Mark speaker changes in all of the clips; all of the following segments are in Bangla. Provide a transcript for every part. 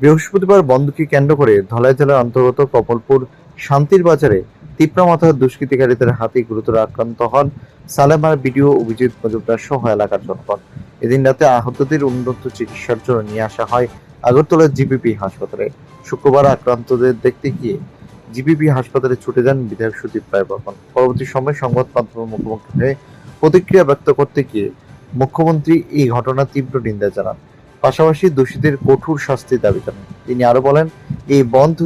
Speaker 1: বৃহস্পতিবার বন্দুকি কেন্দ্র করে ধলাই জেলার অন্তর্গত কপলপুর শান্তির বাজারে মাথা দুষ্কৃতিকারীদের হাতে গুরুতর আক্রান্ত হন সালেমার বিডিও অভিজিৎ মজুমদার সহ এলাকার জনগণ। এদিন রাতে আহতদের উন্নত চিকিৎসার জন্য নিয়ে আসা হয় আগরতলার জিপিপি হাসপাতালে। শুক্রবার আক্রান্তদের দেখতে গিয়ে জিপিপি হাসপাতালে ছুটে যান বিধায়ক সুদীপ রায় বর্মন। পরবর্তী সময় সংবাদ মাধ্যমের মুখোমুখি হয়ে প্রতিক্রিয়া ব্যক্ত করতে গিয়ে মুখ্যমন্ত্রী এই ঘটনার তীব্র নিন্দা জানান। পাশাপাশি দোষীদের কঠোর শাস্তি দাবি জানান। তিনি আরও বলেন, এই বন্ধ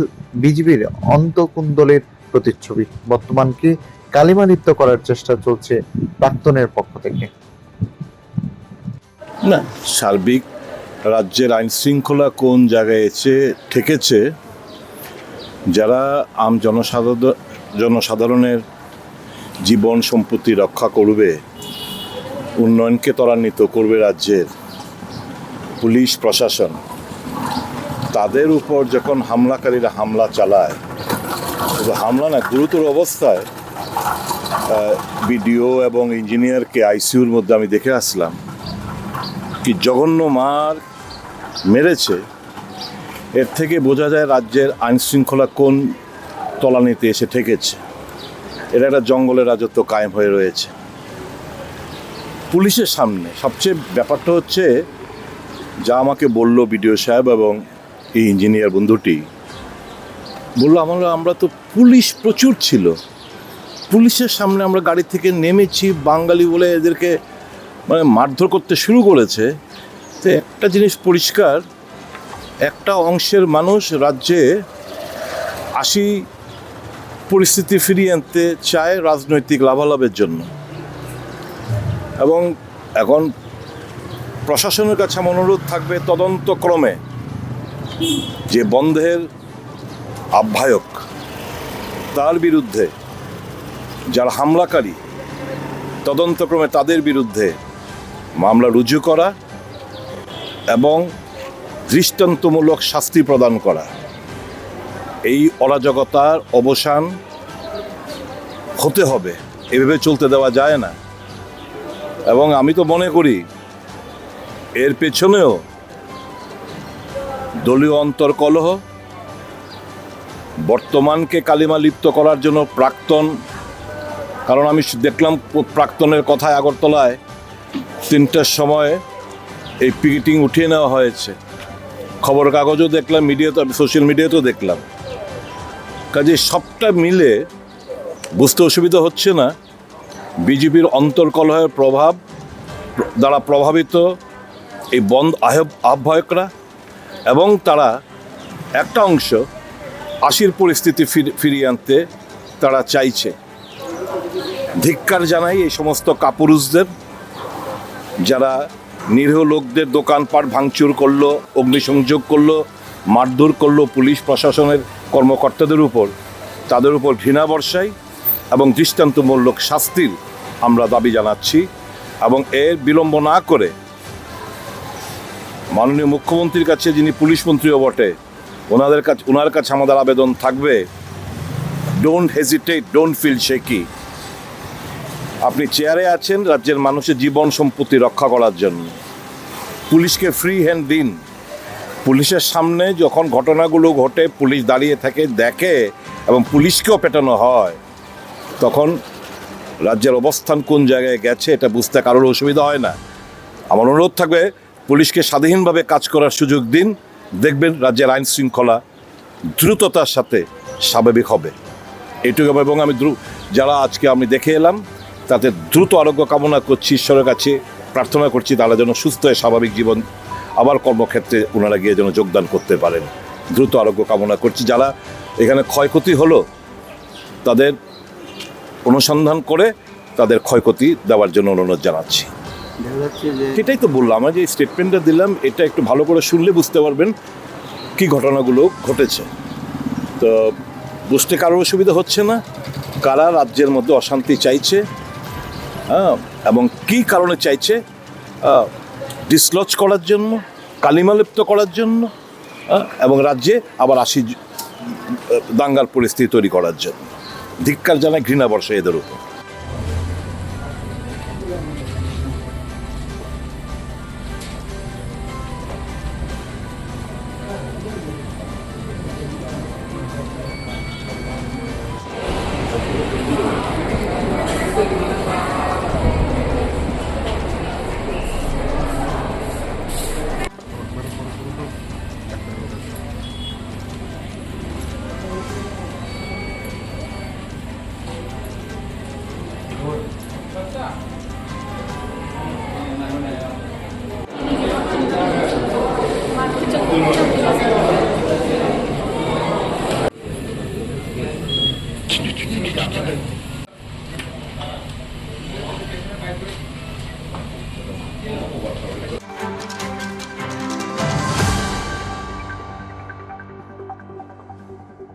Speaker 1: বিজেপির অন্তকুন্দলের প্রতিচ্ছবি। বর্তমানকে কালিমালিপ্ত করার চেষ্টা চলছে প্রাক্তনের পক্ষ থেকে।
Speaker 2: না, সার্বিক রাজ্যের আইন শৃঙ্খলা কোন জায়গায় এসে ঠেকেছে, যারা আম জনসাধারণ, জনসাধারণের জীবন সম্পত্তি রক্ষা করবে উন্নয়নকে ত্বরান্বিত করবে রাজ্যের পুলিশ, প্রশাসন। তাদের উপর যখন হামলাকারীরা হামলা চালায় হামলা না, গুরুতর অবস্থায় বিডিও এবং ইঞ্জিনিয়ারকে আইসিইউর মধ্যে আমি দেখে আসলাম কি জঘন্য মার মেরেছে। এর থেকে বোঝা যায় রাজ্যের আইন শৃঙ্খলা কোন তলানিতে এসে ঠেকেছে। এটা একটা জঙ্গলের রাজত্ব কায়েম হয়ে রয়েছে। পুলিশের সামনে সবচেয়ে ব্যাপারটা হচ্ছে, যা আমাকে বলল বিডিও সাহেব এবং এই ইঞ্জিনিয়ার বন্ধুটি, বলল, আমরা আমরা তো পুলিশ প্রচুর ছিল। পুলিশের সামনে আমরা গাড়ি থেকে নেমেছি, বাঙালি বলে এদেরকে মানে মারধর করতে শুরু করেছে। তো একটা জিনিস পরিষ্কার, একটা অংশের মানুষ রাজ্যে আসি পরিস্থিতি ফিরিয়ে আনতে চায় রাজনৈতিক লাভালাভের জন্য। এবং এখন প্রশাসনের কাছে আমার অনুরোধ থাকবে তদন্তক্রমে যে বন্ধের আহ্বায়ক তার বিরুদ্ধে যারা হামলাকারী, তদন্তক্রমে তাদের বিরুদ্ধে মামলা রুজু করা এবং দৃষ্টান্তমূলক শাস্তি প্রদান করা। এই অরাজকতার অবসান হতে হবে। এভাবে চলতে দেওয়া যায় না। এবং আমি তো মনে করি, এর পেছনেও দলীয় অন্তর্কলহ বর্তমানকে কালিমা লিপ্ত করার জন্য প্রাক্তন, কারণ আমি দেখলাম প্রাক্তনের কথায় আগরতলায় তিনটার সময় এই পিকেটিং উঠিয়ে নেওয়া হয়েছে। খবর কাগজও দেখলাম মিডিয়াতে সোশ্যাল মিডিয়াতেও দেখলাম। কাজে সবটা মিলে বুঝতে অসুবিধা হচ্ছে না। বিজেপির অন্তর্কলহের প্রভাব দ্বারা প্রভাবিত এই বন্ধ আহ্ব আহ্বায়করা এবং তারা একটা অংশ আশির পরিস্থিতি ফির- ফিরিয়ে আনতে তারা চাইছে। ধিক্কার জানাই এই সমস্ত কাপুরুষদের, যারা নিরীহ লোকদের দোকানপাট ভাঙচুর করল, অগ্নিসংযোগ করল, মারধর করল পুলিশ প্রশাসনের কর্মকর্তাদের উপর, তাদের উপর ঘৃণা বর্ষাই এবং দৃষ্টান্তমূলক শাস্তির আমরা দাবি জানাচ্ছি এবং এর বিলম্ব না করে মাননীয় মুখ্যমন্ত্রীর কাছে যিনি পুলিশ মন্ত্রীও বটে, ওনাদের কাছে ওনার কাছে আমাদের আবেদন থাকবে don't hesitate don't feel shaky আপনি চেয়ারে আছেন, রাজ্যের মানুষের জীবন সম্পত্তি রক্ষা করার জন্য। পুলিশকে ফ্রি হ্যান্ড দিন। পুলিশের সামনে যখন ঘটনাগুলো ঘটে, পুলিশ দাঁড়িয়ে থাকে, দেখে এবং পুলিশকেও পেটানো হয়। তখন রাজ্যের অবস্থান কোন জায়গায় গেছে এটা বুঝতে কারোর অসুবিধা হয় না। আমার অনুরোধ থাকবে, পুলিশকে স্বাধীনভাবে কাজ করার সুযোগ দিন, দেখবেন রাজ্যের আইন শৃঙ্খলা দ্রুততার সাথে স্বাভাবিক হবে। এটুকু এবং আমি যারা আজকে আমি দেখে এলাম, তাদের দ্রুত আরোগ্য কামনা করছি, ঈশ্বরের কাছে প্রার্থনা করছি, তারা যেন সুস্থ হয়ে স্বাভাবিক জীবন আবার কর্মক্ষেত্রে ওনারা গিয়ে যেন যোগদান করতে পারেন। দ্রুত আরোগ্য কামনা করছি, যারা এখানে ক্ষয়ক্ষতি হলো, তাদের অনুসন্ধান করে তাদের ক্ষয়ক্ষতি দেওয়ার জন্য অনুরোধ জানাচ্ছি। এটাই তো বললাম আমি যে স্টেটমেন্টটা দিলাম এটা একটু ভালো করে শুনলে বুঝতে পারবেন কি ঘটনাগুলো ঘটেছে। তো বুঝতে কারোর অসুবিধা হচ্ছে না কারা রাজ্যের মধ্যে অশান্তি চাইছে হ্যাঁ এবং কি কারণে চাইছে ডিসলজ করার জন্য কালিমালিপ্ত করার জন্য এবং রাজ্যে আবার আসি দাঙ্গার পরিস্থিতি তৈরি করার জন্য। ধিক্কার জানায় ঘৃণা বর্ষা এদের উপর।